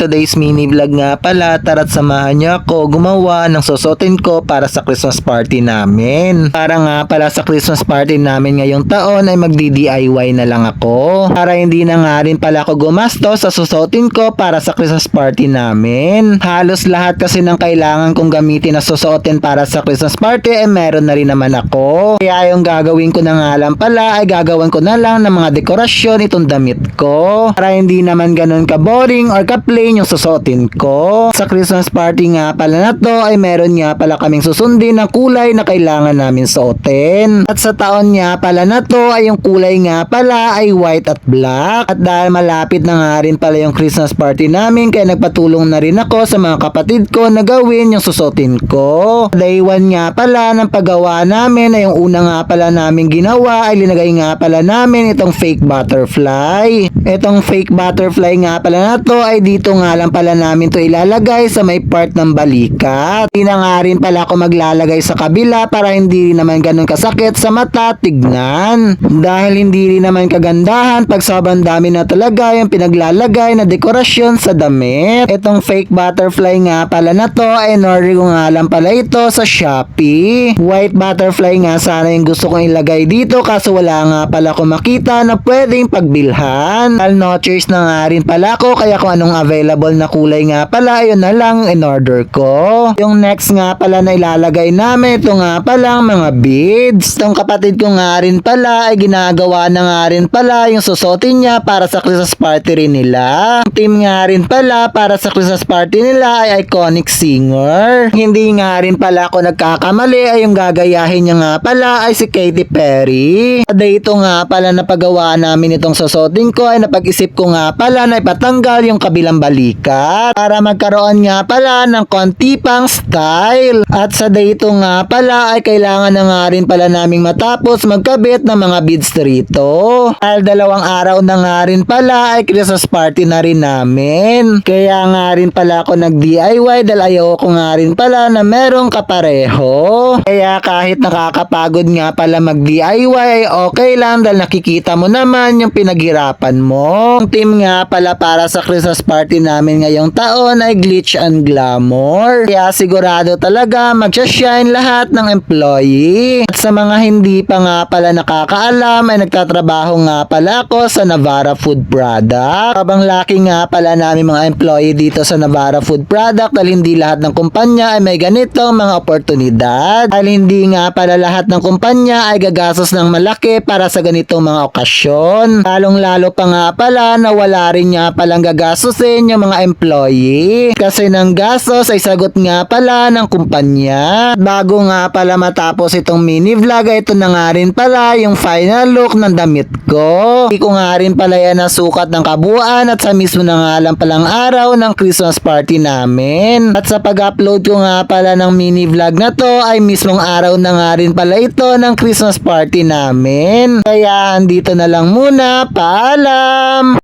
Today's mini vlog nga pala, tara't samahan niyo ako gumawa ng susutin ko para sa Christmas party namin. Para nga pala sa Christmas party namin ngayong taon ay magdi-DIY na lang ako. Para hindi na nga rin pala ako gumastos sa susutin ko para sa Christmas party namin. Halos lahat kasi ng kailangan kong gamitin na susutin para sa Christmas party ay meron na rin naman ako. Kaya yung gagawin ko na nga lang pala ay gagawin ko na lang ng mga dekorasyon itong damit ko. Para hindi naman ganun ka-boring or ka-plain yung susutin ko. Sa Christmas party nga pala na to ay meron nga pala kaming susundin ng kulay na kailangan namin suotin. At sa taon nga pala na to ay yung kulay nga pala ay white at black. At dahil malapit na nga rin pala yung Christmas party namin kaya nagpatulong na rin ako sa mga kapatid ko na gawin yung susutin ko. Day one nga pala ng paggawa namin ay yung una nga pala namin ginawa ay linagay nga pala namin itong fake butterfly. Itong fake butterfly nga pala na to ay dito nga lang pala namin to ilalagay sa may part ng balikat. Hindi na nga rin pala ako maglalagay sa kabila para hindi rin naman ganun kasakit sa mata tignan. Dahil hindi rin naman kagandahan pag sobrang dami na talaga yung pinaglalagay na dekorasyon sa damit. Itong fake butterfly nga pala na to ay in-order ko nga lang pala ito sa Shopee. White butterfly nga sana yung gusto kong ilagay dito kaso wala nga pala ako makita na pwedeng pagbilhan. Dahil no choice na nga rin pala ako kaya kung anong available na kulay nga pala yun na lang in order ko. Yung next nga pala na ilalagay namin ito nga pala mga beads. Itong kapatid ko nga rin pala ay ginagawa na nga rin pala yung susutin niya para sa Christmas party rin nila. Ang team nga rin pala para sa Christmas party nila ay iconic singer. Hindi nga rin pala ako nagkakamali ay yung gagayahin niya nga pala ay si Katy Perry. At dito nga pala napagawa namin itong susutin ko ay napag-isip ko nga pala na ipatanggal yung kabilang balikat para magkaroon nga pala ng konti pang style. At sa dito nga pala ay kailangan na nga rin pala naming matapos magkabit ng mga beads rito. Dahil dalawang araw na nga rin pala ay Christmas party na rin namin. Kaya nga rin pala ako nag-DIY dahil ayaw ko nga rin pala na merong kapareho. Kaya kahit nakakapagod nga pala mag-DIY ay okay lang dahil nakikita mo naman yung pinaghirapan mo. Ang team nga pala para sa Christmas party namin ngayong taon ay Glitch and Glamour. Kaya sigurado talaga magsha-shine lahat ng employee. At sa mga hindi pa nga pala nakakaalam ay nagtatrabaho nga pala ako sa Navara Food Product. Habang laki nga pala namin mga employee dito sa Navara Food Product dahil hindi lahat ng kumpanya ay may ganitong mga oportunidad. Dahil hindi nga pala lahat ng kumpanya ay gagastos ng malaki para sa ganitong mga okasyon. Lalong lalo pa nga pala na wala rin nga palang gagastusin yung mga employee. Kasi ng gastos ay sagot nga pala ng kumpanya. Bago nga pala matapos itong mini vlog, ito na nga rin pala yung final look ng damit ko. Hindi ko nga rin pala yan nasukat ng kabuuan at sa mismo na nga lang palang araw ng Christmas party namin. At sa pag-upload ko nga pala ng mini vlog na to ay mismong araw na nga rin pala ito ng Christmas party namin. Kaya andito na lang muna. Paalam!